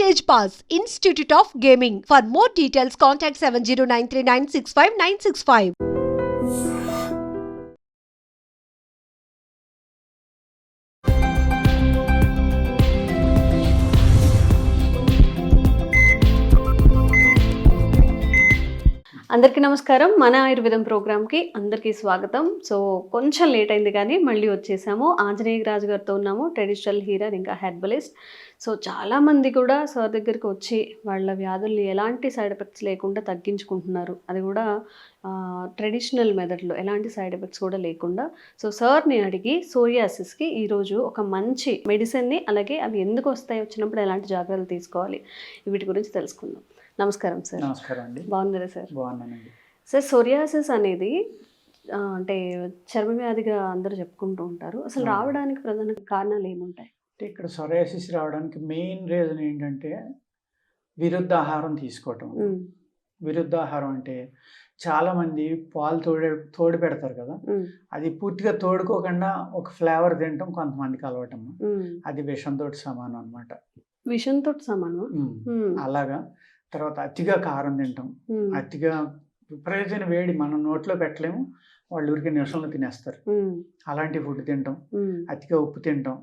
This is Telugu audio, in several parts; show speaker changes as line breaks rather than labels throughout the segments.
Stage pass institute of gaming for more details contact seven zero nine three nine six five nine six five
అందరికీ నమస్కారం. మన ఆయుర్వేదం ప్రోగ్రామ్కి అందరికీ స్వాగతం. సో కొంచెం లేట్ అయింది కానీ మళ్ళీ వచ్చేసాము. ఆంజనేయ రాజు గారితో ఉన్నాము. ట్రెడిషనల్ హీరర్ ఇంకా హెర్బలిస్ట్ సో చాలామంది కూడా సార్ దగ్గరికి వచ్చి వాళ్ళ వ్యాధుల్ని ఎలాంటి సైడ్ ఎఫెక్ట్స్ లేకుండా తగ్గించుకుంటున్నారు. అది కూడా ట్రెడిషనల్ మెథడ్లో ఎలాంటి సైడ్ ఎఫెక్ట్స్ కూడా లేకుండా. సో సార్ని అడిగి సోరియాసిస్కి ఈరోజు ఒక మంచి మెడిసిన్ని అలాగే అవి ఎందుకు వస్తాయి వచ్చినప్పుడు ఎలాంటి జాగ్రత్తలు తీసుకోవాలి వీటి గురించి తెలుసుకుందాం. నమస్కారం సార్.
నమస్కారం అండి.
బాగున్నారా సార్?
బాగున్నానండి.
సార్ సోరియాసిస్ అనేది అంటే చర్మ వ్యాధిగా అందరూ చెప్పుకుంటూ ఉంటారు. అసలు. రావడానికి ప్రధాన కారణాలు ఏముంటాయి?
అంటే ఇక్కడ సొరయాసిస్ రావడానికి మెయిన్ రీజన్ ఏంటంటే విరుద్ధ ఆహారం తీసుకోవటం.
ఉమ్,
విరుద్ధ ఆహారం అంటే చాలామంది పాలు తోడే తోడు పెడతారు కదా. అది పూర్తిగా తోడుకోకుండా ఒక ఫ్లేవర్ తినటం కొంతమందికి అలవాటం. అది విషంతో సమానం అనమాట
విషంతో సమానం
అలాగా. తర్వాత అతిగా కారం తింటాం. అతిగా విపరీతమైన వేడి మనం నోట్లో పెట్టలేము. వాళ్ళు ఊరికి నిమిషంలో తినేస్తారు. అలాంటి ఫుడ్ తింటాం. అతిగా ఉప్పు తింటాం.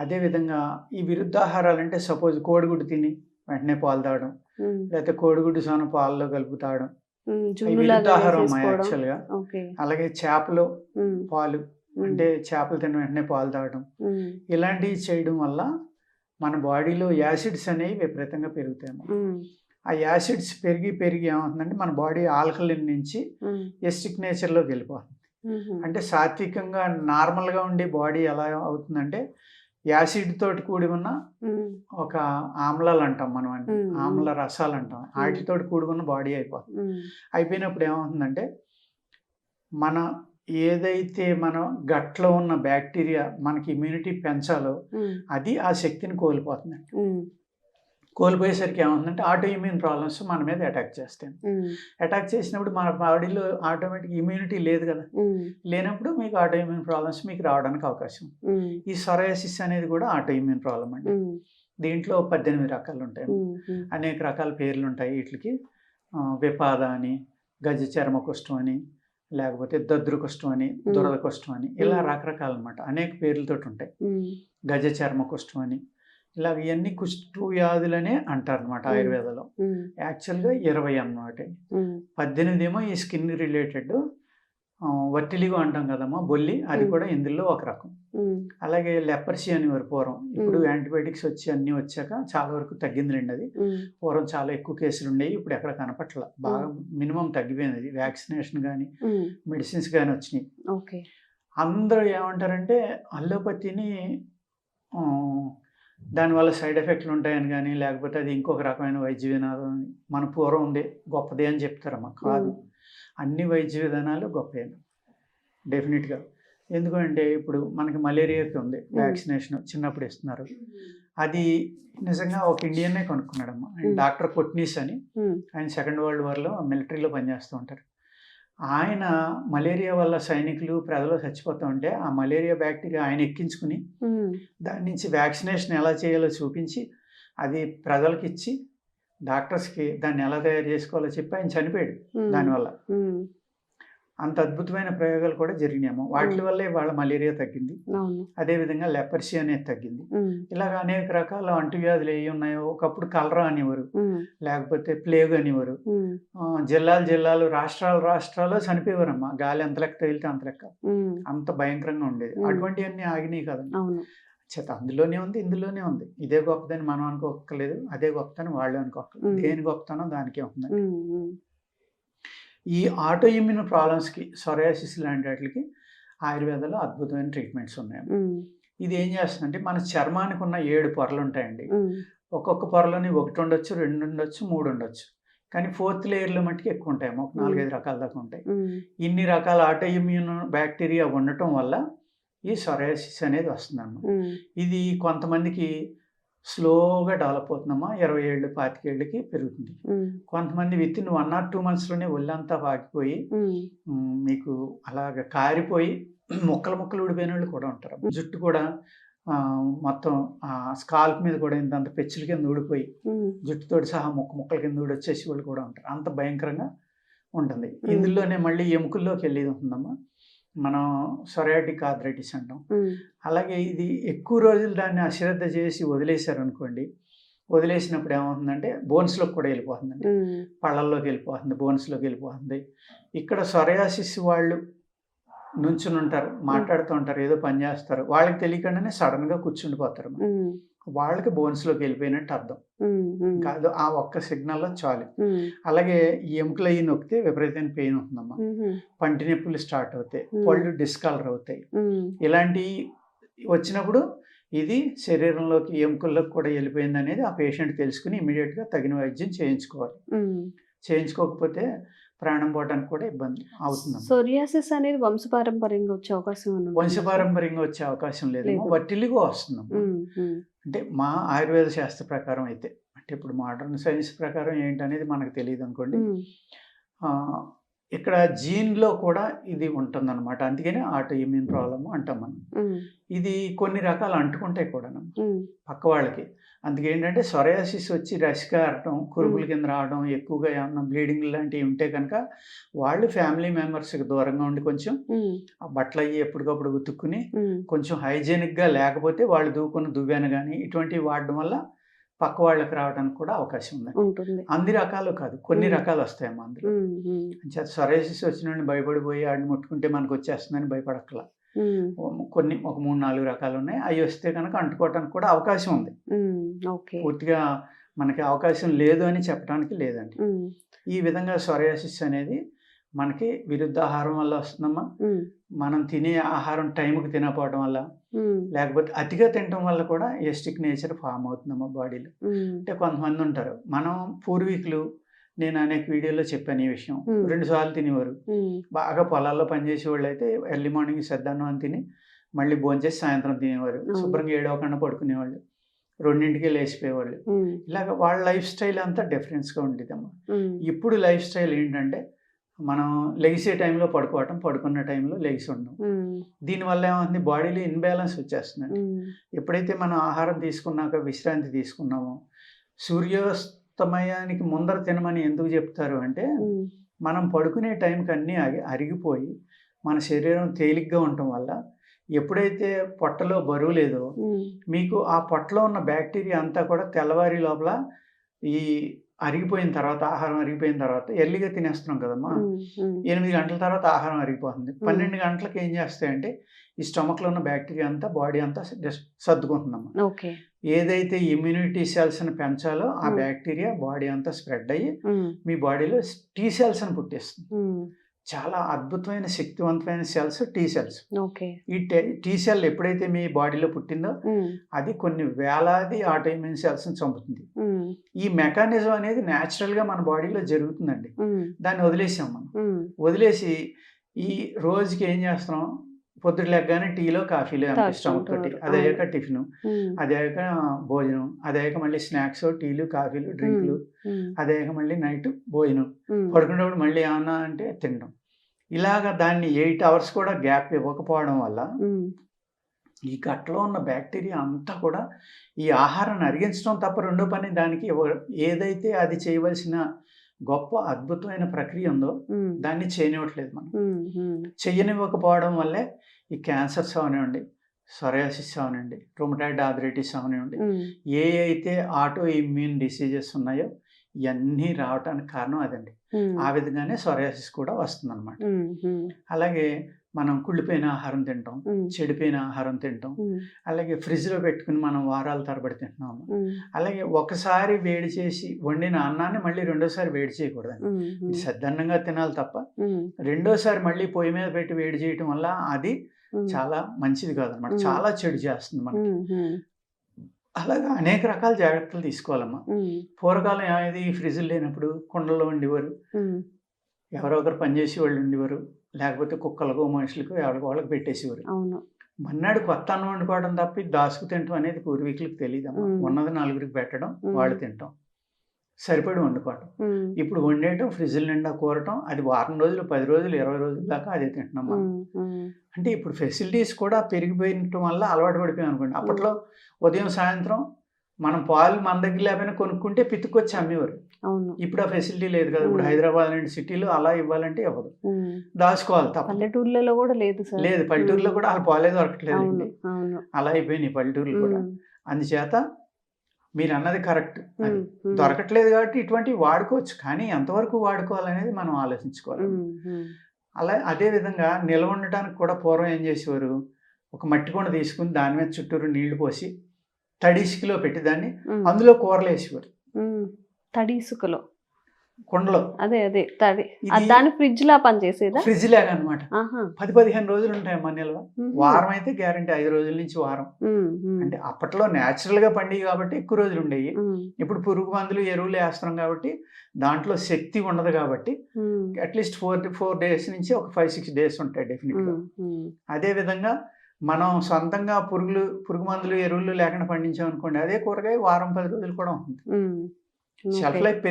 అదేవిధంగా ఈ విరుద్ధాహారాలు అంటే సపోజ్ కోడిగుడ్డు తిని వెంటనే పాలు తాగడం లేకపోతే కోడిగుడ్డు సోన పాలలో కలుపు తాగడం. విరుద్ధాహారం. యాక్చువల్గా. అలాగే చేపలు పాలు అంటే చేపలు తిన్న వెంటనే పాలు తాగడం. ఇలాంటివి చేయడం వల్ల మన బాడీలో యాసిడ్స్ అనేవి విపరీతంగా పెరుగుతాయి ఆ యాసిడ్స్ పెరిగి పెరిగి ఏమవుతుందంటే మన బాడీ ఆల్కలిన్ నుంచి ఎస్టిక్ నేచర్లోకి వెళ్ళిపోతుంది. అంటే సాత్వికంగా నార్మల్గా ఉండే బాడీ ఎలా అవుతుందంటే యాసిడ్ తోటి కూడి ఉన్న ఒక ఆమ్లాలు అంటాం మనం
మ్మ్.
ఆమ్ల రసాలు అంటాం వాటితో కూడుకున్న బాడీ అయిపోతుంది. అయిపోయినప్పుడు ఏమవుతుందంటే మన ఏదైతే మన గట్లో ఉన్న బ్యాక్టీరియా మనకి ఇమ్యూనిటీ పెంచాలో అది ఆ శక్తిని కోల్పోతుంది
ఉమ్,
కోల్పోయేసరికి ఏమవుతుందంటే ఆటో ఇమ్యూన్ ప్రాబ్లమ్స్ మన మీద అటాక్ చేస్తాయి. అటాక్ చేసినప్పుడు మన బాడీలో ఆటోమేటిక్ ఇమ్యూనిటీ లేదు కదా. లేనప్పుడు మీకు ఆటో ఇమ్యూన్ ప్రాబ్లమ్స్ మీకు రావడానికి అవకాశం ఈ సొరయాసిస్ అనేది కూడా ఆటో ఇమ్యూన్ ప్రాబ్లం అండి దీంట్లో పద్దెనిమిది రకాలు ఉంటాయి. అనేక రకాల పేర్లు ఉంటాయి వీటికి. విపాద అని గజ చర్మ కుష్టం అని లేకపోతే దద్రు కుష్టం అని దురద కుష్టం అని ఇలా
మ్మ్.
రకరకాలు అనమాట అనేక పేర్లతోటి ఉంటాయి. గజ చర్మ కుష్టం అని ఇలా ఇవన్నీ కుష్టు వ్యాధులనే అంటారు అనమాట. ఆయుర్వేదంలో. యాక్చువల్గా ఇరవై అన్నమాట.
ఉమ్,
పద్దెనిమిది ఏమో ఈ స్కిన్ రిలేటెడ్ వట్టిలిగు అంటాం కదమ్మా బొల్లి అది. కూడా ఇందులో ఒక రకం. అలాగే లెపర్సీ అని వారు పూర్వం ఇప్పుడు. యాంటీబయాటిక్స్ వచ్చి అన్నీ వచ్చాక చాలా వరకు తగ్గిందిలేండి అది. పూర్వం చాలా ఎక్కువ కేసులు ఉండేవి ఇప్పుడు ఎక్కడ కనపట్ల బాగా మినిమం తగ్గిపోయింది అది. వ్యాక్సినేషన్ కానీ మెడిసిన్స్ కానీ వచ్చినాయి.
ఓకే.
అందరూ ఏమంటారంటే అల్లోపతిని దానివల్ల సైడ్ ఎఫెక్ట్లు ఉంటాయని కానీ లేకపోతే అది ఇంకొక రకమైన వైద్య విధానం అని మన పూర్వం ఉండే గొప్పదే అని చెప్తారమ్మా కాదు. అన్ని వైద్య విధానాలు గొప్పే డెఫినెట్గా. ఎందుకంటే ఇప్పుడు మనకి మలేరియాకి ఉంది. వ్యాక్సినేషన్ చిన్నప్పుడు ఇస్తున్నారు. అది నిజంగా ఒక ఇండియన్నే కొనుక్కున్నాడమ్మా. ఆయన. డాక్టర్ కొట్నీస్ అని ఆయన సెకండ్ వరల్డ్ వార్లో మిలిటరీలో పనిచేస్తూ ఉంటారు. ఆయన మలేరియా వల్ల సైనికులు ప్రజలు చచ్చిపోతూ ఉంటే ఆ మలేరియా బ్యాక్టీరియా ఆయన ఎక్కించుకుని దాని నుంచి వ్యాక్సినేషన్ ఎలా చేయాలో చూపించి అది ప్రజలకు ఇచ్చి డాక్టర్స్కి దాన్ని ఎలా తయారు చేసుకోవాలో చెప్పి ఆయన చనిపోయాడు దానివల్ల. అంత అద్భుతమైన ప్రయోగాలు కూడా జరిగినాయేమో. వాటి వల్లే వాళ్ళ మలేరియా తగ్గింది. అదేవిధంగా లెపర్సీ అనేది తగ్గింది. ఇలాగ అనేక రకాల అంటువ్యాధులు ఏ ఉన్నాయో ఒకప్పుడు కలరా అనేవారు. లేకపోతే ప్లేగ్ అనేవారు. జిల్లాలు జిల్లాలు రాష్ట్రాలు రాష్ట్రాలు చనిపోయేవారమ్మా. గాలి ఎంత లెక్క తగిలితే అంత లెక్క. అంత భయంకరంగా ఉండేది. అటువంటివన్నీ ఆగినాయి కదండి.
అవును.
చేత అందులోనే ఉంది ఇందులోనే ఉంది. ఇదే గొప్పదని మనం అనుకోక్కర్లేదు అదే గొప్పతనం వాళ్ళు అనుకోక్కర్లేదు. దేని గొప్పతనం దానికే ఉంది
ఉమ్, ఉమ్,
ఈ ఆటో ఇమ్యూన్ ప్రాబ్లమ్స్కి సొరయాసిస్ లాంటి వాటికి ఆయుర్వేదంలో అద్భుతమైన ట్రీట్మెంట్స్ ఉన్నాయి. ఇది ఏం చేస్తుందంటే మన చర్మానికి ఉన్న ఏడు పొరలు ఉంటాయండి. ఒక్కొక్క పొరలోని ఒకటి ఉండొచ్చు రెండు ఉండొచ్చు మూడు ఉండొచ్చు. కానీ ఫోర్త్ లేయర్లో మట్టుకు ఎక్కువ ఉంటాయి ఒక నాలుగైదు రకాల దాకా ఉంటాయి. ఇన్ని రకాల ఆటో ఇమ్యూన్ బ్యాక్టీరియా ఉండటం వల్ల ఈ సొరయాసిస్ అనేది వస్తుందన్నమాట. ఇది కొంతమందికి స్లోగా డెవలప్ అవుతుందమ్మా. ఇరవై ఏళ్ళు పాతికేళ్ళకి పెరుగుతుంది. కొంతమంది with in one or two మంత్స్లోనే ఒళ్ళంతా పాకిపోయి మీకు అలాగ కారిపోయి ముక్కలు ముక్కలు ఊడిపోయిన వాళ్ళు కూడా ఉంటారు. జుట్టు కూడా మొత్తం స్కాల్ప్ మీద కూడా ఇంతంత పెచ్చుల కింద ఊడిపోయి జుట్టుతోటి సహా ముక్క ముక్కల కింద ఊడొచ్చేసి వాళ్ళు కూడా ఉంటారు. అంత భయంకరంగా ఉంటుంది. ఇందులోనే మళ్ళీ ఎముకల్లోకి వెళ్ళేది ఉంటుందమ్మా. మనం సొరాటిక్ ఆథరైటిస్ అంటాం. అలాగే ఇది ఎక్కువ రోజులు దాన్ని అశ్రద్ధ చేసి వదిలేశారు అనుకోండి వదిలేసినప్పుడు ఏమవుతుందంటే బోన్స్లోకి కూడా వెళ్ళిపోతుందండి. పళ్ళల్లోకి వెళ్ళిపోతుంది బోన్స్లోకి వెళ్ళిపోతుంది. ఇక్కడ సొరయాసిస్ వాళ్ళు నుంచుని ఉంటారు మాట్లాడుతూ ఉంటారు ఏదో పని చేస్తారు. వాళ్ళకి తెలియకుండానే సడన్గా కూర్చుండిపోతారు
ఉమ్,
వాళ్ళకి బోన్స్లోకి వెళ్ళిపోయినట్టు అర్థం. కాదు ఆ ఒక్క సిగ్నల్లో చాలు. అలాగే ఈ ఎముకలు అయ్యి నొక్కితే విపరీతమైన పెయిన్ ఉంటుందమ్మా. పంటి నొప్పులు స్టార్ట్ అవుతాయి. పళ్ళు డిస్కలర్ అవుతాయి. ఇలాంటి వచ్చినప్పుడు ఇది శరీరంలోకి ఎముకల్లోకి కూడా వెళ్ళిపోయింది అనేది ఆ పేషెంట్ తెలుసుకుని ఇమీడియట్గా తగిన వైద్యం చేయించుకోవాలి. చేయించుకోకపోతే ప్రాణం పోవడానికి కూడా ఇబ్బంది అవుతుంది
సోరియాసిస్ అనేది వంశపారంపర్యంగా వచ్చే అవకాశం ఉందా?
వంశపారంపర్యంగా వచ్చే అవకాశం లేదు. వట్టిల్లిగా వస్తుంది అంటే మా ఆయుర్వేద శాస్త్ర ప్రకారం అయితే అంటే ఇప్పుడు మోడర్న్ సైన్స్ ప్రకారం ఏంటనేది మనకు తెలియదు అనుకోండి ఇక్కడ జీన్లో కూడా ఇది ఉంటుందన్నమాట. అందుకనే ఆటో ఇమ్యూన్ ప్రాబ్లమ్ అంటాం మనం. ఇది కొన్ని రకాలు అంటుకుంటాయి కూడా పక్క వాళ్ళకి. అందుకే ఏంటంటే సొరయాసిస్ వచ్చి రష్ కారటం కురుపుల కింద రావడం ఎక్కువగా ఏమన్నా బ్లీడింగ్ లాంటివి ఉంటే కనుక వాళ్ళు ఫ్యామిలీ మెంబర్స్కి దూరంగా ఉండి కొంచెం ఆ బట్టలు అయ్యి ఎప్పటికప్పుడు ఉతుక్కుని కొంచెం హైజీనిక్గా లేకపోతే వాళ్ళు దూకుని దువ్వాను కానీ ఇటువంటివి వాడడం వల్ల పక్క వాళ్ళకి రావడానికి కూడా అవకాశం ఉంది.
ఉంటుంది.
అన్ని రకాలు కాదు. కొన్ని.
రకాలు
రకాలు వస్తాయమ్మా అందులో. చేత సొరేసిస్ వచ్చిన భయపడిపోయి ఆడిని ముట్టుకుంటే మనకు వచ్చేస్తుందని భయపడక్కల. కొన్ని ఒక మూడు నాలుగు రకాలు ఉన్నాయి. అవి వస్తే కనుక అంటుకోవడానికి కూడా అవకాశం ఉంది. పూర్తిగా మనకి అవకాశం లేదు అని చెప్పడానికి లేదండి. ఈ విధంగా సొరయాసిస్ అనేది మనకి విరుద్ధ ఆహారం వల్ల వస్తుందమ్మా. మనం తినే ఆహారం టైంకి తినకపోవడం వల్ల లేకపోతే అతిగా తినడం వల్ల కూడా ఎస్టిక్ నేచర్ ఫామ్ అవుతుందమ్మా బాడీలో. అంటే కొంతమంది ఉంటారు మనం పూర్వీకులు నేను అనేక వీడియోలో చెప్పాను ఈ విషయం. రెండు సార్లు తినేవారు. బాగా పొలాల్లో పనిచేసే వాళ్ళు అయితే ఎర్లీ మార్నింగ్ సద్దాన్నం అని తిని మళ్ళీ భోంచేసి సాయంత్రం తినేవారు. శుభ్రంగా ఏడవకుండా పడుకునేవాళ్ళు. రెండింటికి లేచిపోయేవాళ్ళు. ఇలాగ వాళ్ళ లైఫ్ స్టైల్ అంతా డిఫరెన్స్గా ఉండేదమ్మా ఇప్పుడు లైఫ్ స్టైల్ ఏంటంటే మనం లెగిసే టైంలో పడుకోవటం పడుకున్న టైంలో లెగిసి ఉండడం దీనివల్ల ఏమవుతుంది? బాడీలో ఇన్బ్యాలెన్స్ వచ్చేస్తుందండి ఎప్పుడైతే మనం ఆహారం తీసుకున్నాక విశ్రాంతి తీసుకున్నామో సూర్యాస్తమయానికి ముందర తినమని ఎందుకు చెప్తారు అంటే మనం పడుకునే టైంకి అన్నీ అరిగిపోయి మన శరీరం తేలిగ్గా ఉండటం వల్ల ఎప్పుడైతే పొట్టలో బరువు లేదో మీకు ఆ పొట్టలో ఉన్న బ్యాక్టీరియా అంతా కూడా తెల్లవారి లోపల ఈ అరిగిపోయిన తర్వాత ఆహారం అరిగిపోయిన తర్వాత ఎర్లీగా తినేస్తున్నాం కదమ్మా. ఎనిమిది గంటల తర్వాత ఆహారం అరిగిపోతుంది. పన్నెండు గంటలకు ఏం చేస్తాయంటే ఈ స్టమక్లో ఉన్న బ్యాక్టీరియా అంతా బాడీ అంతా సర్దుకుంటుందమ్మా. ఏదైతే ఇమ్యూనిటీ సెల్స్ని పెంచాలో ఆ. బ్యాక్టీరియా బాడీ అంతా స్ప్రెడ్ అయ్యి మీ బాడీలో టీ సెల్స్ అని పుట్టిస్తుంది. చాలా అద్భుతమైన శక్తివంతమైన సెల్స్ టీ సెల్స్ ఈ టీ సెల్ ఎప్పుడైతే మీ బాడీలో పుట్టిందో అది కొన్ని వేలాది ఆటోఇమ్యూన్ సెల్స్ని చంపుతుంది. ఈ మెకానిజం అనేది న్యాచురల్గా మన బాడీలో జరుగుతుందండి. దాన్ని వదిలేసాం మనం. వదిలేసి ఈ రోజుకి ఏం చేస్తున్నాం? పొద్దుట లెగ్గానే టీలో కాఫీలో స్టమక్ తోటి. అది అయ్యాక టిఫిన్
ఉమ్,
అది అయ్యాక భోజనం. అది అయ్యాక మళ్ళీ స్నాక్స్ టీలు కాఫీలు డ్రింక్లు
ఉమ్,
అది అయ్యాక మళ్ళీ నైట్ భోజనం. పడుకునేటప్పుడు మళ్ళీ ఏమన్నా అంటే తినడం. ఇలాగ దాన్ని ఎయిట్ అవర్స్ కూడా గ్యాప్ ఇవ్వకపోవడం వల్ల ఈ గట్లో ఉన్న బ్యాక్టీరియా అంతా కూడా ఈ ఆహారాన్ని అరిగించడం తప్ప రెండో పని దానికి ఏదైతే అది చేయవలసిన గొప్ప అద్భుతమైన ప్రక్రియ ఉందో దాన్ని చేయనివ్వట్లేదు మనం. చెయ్యనివ్వకపోవడం వల్లే ఈ క్యాన్సర్స్ అవనివ్వండి సొరయాసిస్ అవనివ్వండి రొమటాయిడ్ ఆథరైటిస్ అవనివ్వండి ఏ అయితే ఆటో ఇమ్యూన్ డిసీజెస్ ఉన్నాయో ఇవన్నీ రావడానికి కారణం అదండి. ఆ విధంగానే సొరయాసిస్ కూడా వస్తుందన్నమాట.
ఉమ్, ఉమ్,
అలాగే మనం కుళ్ళిపోయిన ఆహారం తింటాం చెడిపోయిన ఆహారం తింటాం అలాగే ఫ్రిడ్జ్లో పెట్టుకుని మనం వారాల తరబడి తింటున్నాము అలాగే ఒకసారి వేడి చేసి వండిన అన్నాన్ని మళ్ళీ రెండోసారి వేడి చేయకూడదండి. సద్దన్నంగా తినాలి తప్ప రెండోసారి మళ్ళీ పొయ్యి మీద పెట్టి వేడి చేయటం వల్ల అది చాలా మంచిది కాదనమాట. చాలా చెడు చేస్తుంది మనకి. అలాగా అనేక రకాల జాగ్రత్తలు తీసుకోవాలమ్మా. పూర్వకాలం ఏది ఫ్రిడ్జ్ లేనప్పుడు కుండల్లో ఉండేవారు. ఎవరో ఒకరు పనిచేసే వాళ్ళు ఉండేవారు. లేకపోతే కుక్కలకో మనుషులకు ఎవరికి వాళ్ళకి పెట్టేసేవారు. మన్నాడు కొత్త అన్నం వండుకోవడం తప్ప దాసుకు తింటాం అనేది పూర్వీకులకు తెలియదమ్మా
మ్మ్.
ఉన్నది నలుగురికి పెట్టడం. వాళ్ళు తింటాం. సరిపడి వండుకోవటం. ఇప్పుడు వండేయటం ఫ్రిడ్జ్ల నిండా కూరటం అది వారం రోజులు పది రోజులు ఇరవై రోజుల దాకా అదే తింటున్నాం మనం. అంటే ఇప్పుడు ఫెసిలిటీస్ కూడా పెరిగిపోయటం వల్ల అలవాటు పడిపోయాం అనుకోండి. అప్పట్లో ఉదయం సాయంత్రం మనం పాలు మన దగ్గర లేకపోయినా కొనుక్కుంటే పితుకొచ్చి అమ్మేవారు. ఇప్పుడు ఆ ఫెసిలిటీ లేదు కదా. ఇప్పుడు. హైదరాబాద్ లాంటి సిటీలో అలా ఇవ్వాలంటే ఇవ్వదు. దాచుకోవాలి తప్ప
పల్లెటూర్లలో కూడా లేదు
లేదు పల్లెటూరులో. కూడా వాళ్ళు పాలే దొరకట్లేదు అలా అయిపోయినాయి పల్లెటూర్లు కూడా. అందుచేత మీరు అన్నది కరెక్ట్ దొరకట్లేదు కాబట్టి ఇటువంటివి వాడుకోవచ్చు కానీ ఎంతవరకు వాడుకోవాలనేది మనం ఆలోచించుకోవాలి. అలా అదే విధంగా నిల్వ ఉండటానికి కూడా పూర్వం ఏం చేసేవారు? ఒక మట్టి కొండ తీసుకుని దాని మీద చుట్టూరు నీళ్ళు పోసి తడి ఇసుకలో పెట్టి దాన్ని అందులో కూరలు వేసేవారు
ఉమ్.
కుండలో.
అదే అదే తడి. దాని ఫ్రిడ్జ్ లా పనిచేసేదా?
ఫ్రిడ్జ్ లాగా అనమాట పది పదిహేను రోజులు ఉంటాయమ్మా నిల్వ. వారం అయితే గ్యారంటీ ఐదు రోజుల నుంచి వారం. అంటే అప్పట్లో న్యాచురల్గా పండివి కాబట్టి ఎక్కువ రోజులు ఉండేవి. ఇప్పుడు పురుగు మందులు ఎరువులు వేస్తున్నాం కాబట్టి దాంట్లో శక్తి ఉండదు కాబట్టి అట్లీస్ట్ ఫోర్ ఫోర్ డేస్ నుంచి ఒక ఫైవ్ సిక్స్ డేస్ ఉంటాయి
డెఫినెట్గా
అదే విధంగా మనం సొంతంగా పురుగులు పురుగు మందులు ఎరువులు లేకుండా పండించాం అనుకోండి అదే కూరగాయ వారం పది రోజులు కూడా ఉంటుంది. షెల్ఫ్. లైఫ్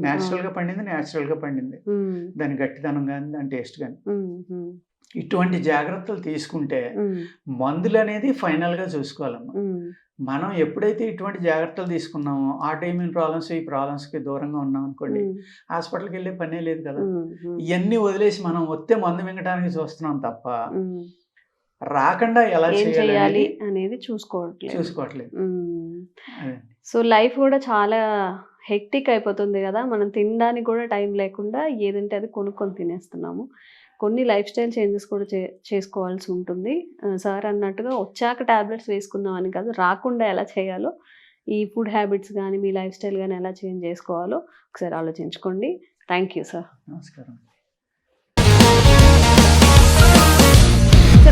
నేచురల్
అవును.
గా పండింది నేచురల్గా పండింది. దాని గట్టిదనం కానీ దాని టేస్ట్ కానీ ఇటువంటి జాగ్రత్తలు తీసుకుంటే మందులు అనేది ఫైనల్గా చూసుకోవాలమ్మా. మనం ఎప్పుడైతే ఇటువంటి జాగ్రత్తలు తీసుకున్నామో ఆటోఇమ్యూన్ ప్రాబ్లమ్స్ ఈ ప్రాబ్లమ్స్కి దూరంగా ఉన్నాం అనుకోండి హాస్పిటల్కి వెళ్ళే పనే లేదు కదా. ఇవన్నీ వదిలేసి మనం వస్తే మందు మింగడానికి చూస్తున్నాం తప్ప. రాకుండా ఎలా చేయాలి అనేది
చూసుకోవట్లేదు.
చూసుకోవట్లేదు.
సో లైఫ్ కూడా చాలా హెక్టిక్ అయిపోతుంది కదా. మనం తినడానికి కూడా టైం లేకుండా ఏదంటే అది కొనుక్కొని తినేస్తున్నాము. కొన్ని లైఫ్ స్టైల్ చేంజెస్ కూడా చే చేసుకోవాల్సి ఉంటుంది. సార్ అన్నట్టుగా వచ్చాక ట్యాబ్లెట్స్ వేసుకుందాం అని కాదు రాకుండా ఎలా చేయాలో ఈ ఫుడ్ హ్యాబిట్స్ కానీ మీ లైఫ్ స్టైల్ కానీ ఎలా చేంజ్ చేసుకోవాలో ఒకసారి ఆలోచించుకోండి. Thank you sir.
నమస్కారం.